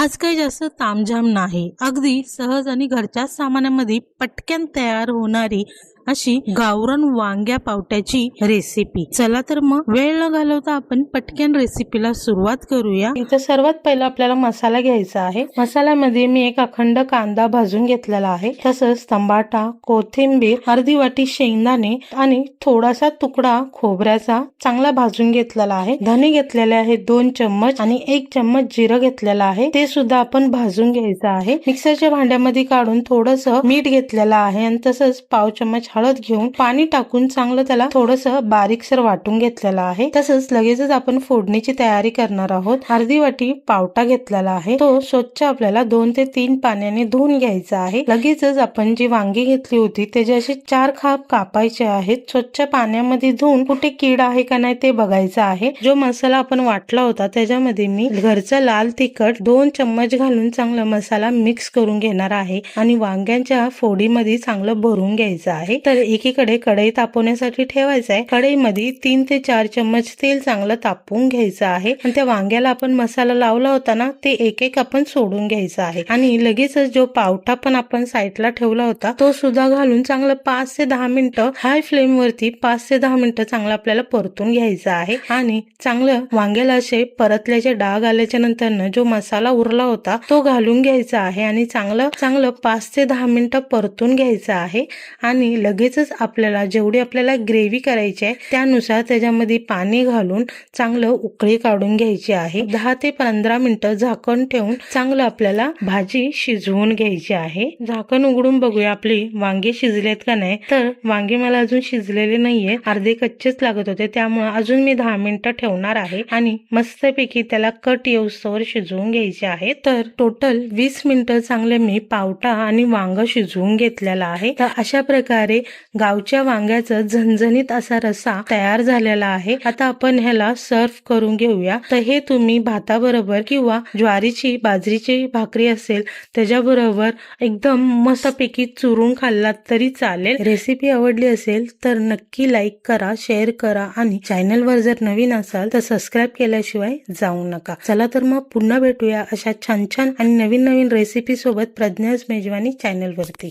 आज काही जास्त तामझाम नाही. अगदी सहज आणि घरच्या सामानामध्ये पटक्यान तयार होणारी अशी गावरण वांग्या पावट्याची रेसिपी चला तर मग वेळ न घालवता आपण पटकन रेसिपीला सुरुवात करूया. इथं सर्वात पहिला आपल्याला मसाला घ्यायचा आहे. मसाल्यामध्ये मी एक अखंड कांदा भाजून घेतलेला आहे. तसंच तंबाटा कोथिंबीर अर्धी वाटी शेंगदाणे आणि थोडासा तुकडा खोबऱ्याचा चांगला भाजून घेतलेला आहे. धने घेतलेले आहेत दोन चम्मच आणि एक चम्मच जिरं घेतलेलं आहे. ते सुद्धा आपण भाजून घ्यायचं आहे. मिक्सरच्या भांड्यामध्ये काढून थोडस मीठ घेतलेलं आहे आणि तसंच पाव चम्मच हळद घेऊन पाणी टाकून चांगलं त्याला थोडस बारीकसर वाटून घेतलेलं आहे. तसंच लगेचच आपण फोडणीची तयारी करणार आहोत. अर्धी वाटी पावटा घेतलेला आहे. तो स्वच्छ आपल्याला दोन ते तीन पाण्याने धुवून घ्यायचा आहे. लगेचच आपण जी वांगी घेतली होती त्याचे असे चार खाप कापायचे आहेत स्वच्छ पाण्यामध्ये धुवून कुठे कीड आहे का नाही ते बघायचं आहे. जो मसाला आपण वाटला होता त्याच्यामध्ये मी घरचं लाल तिखट दोन चम्मच घालून चांगला मसाला मिक्स करून घेणार आहे आणि वांग्यांच्या फोडीमध्ये चांगलं भरून घ्यायचं आहे. तर एकीकडे कढई तापवण्यासाठी ठेवायचं आहे. कढईमध्ये तीन ते चार चम्मच तेल चांगलं तापवून घ्यायचं आहे. आणि त्या वांग्याला आपण मसाला लावला होता ना ते एक एक आपण सोडून घ्यायचं आहे. आणि लगेचच जो पावटा पण आपण साईडला ठेवला होता तो सुद्धा घालून चांगलं पाच ते दहा मिनिटं हाय फ्लेम वरती पाच ते दहा मिनिटं चांगलं आपल्याला परतून घ्यायचं आहे. आणि चांगलं वांग्याला असे परतल्याचे डाग आल्याच्यानंतर जो मसाला उरला होता तो घालून घ्यायचा आहे. आणि चांगलं चांगलं पाच ते दहा मिनिटं परतून घ्यायचं आहे. आणि लगेचच आपल्याला जेवढी आपल्याला ग्रेव्ही करायची आहे त्यानुसार त्याच्यामध्ये पाणी घालून चांगलं उकळी काढून घ्यायची आहे. दहा ते पंधरा मिनिटं झाकण ठेवून चांगलं आपल्याला भाजी शिजवून घ्यायची आहे. झाकण उघडून बघूया आपली वांगे शिजलेत का नाही. तर वांगे मला अजून शिजलेले नाहीये. अर्धे कच्चेच लागत होते त्यामुळे अजून मी दहा मिनिटं ठेवणार आहे आणि मस्तपैकी त्याला कट येऊस्तवर शिजवून घ्यायचे आहे. तर टोटल वीस मिनिटं चांगले मी पावटा आणि वांग शिजवून घेतलेला आहे. तर अशा प्रकारे गावच्या वांग्याचं झणझणीत असा रसा तयार झालेला आहे. आता आपण ह्याला सर्व करून घेऊया. तर हे तुम्ही भाताबरोबर किंवा ज्वारीची बाजरीची भाकरी असेल त्याच्याबरोबर एकदम मस्तपैकी चुरून खाल्लात तरी चालेल. रेसिपी आवडली असेल तर नक्की लाईक करा शेअर करा आणि चॅनलवर जर नवीन असाल तर सबस्क्राईब केल्याशिवाय जाऊ नका. चला तर मग पुन्हा भेटूया अशा छान छान आणि नवीन नवीन रेसिपी सोबत प्रज्ञाज मेजवानी चॅनलवरती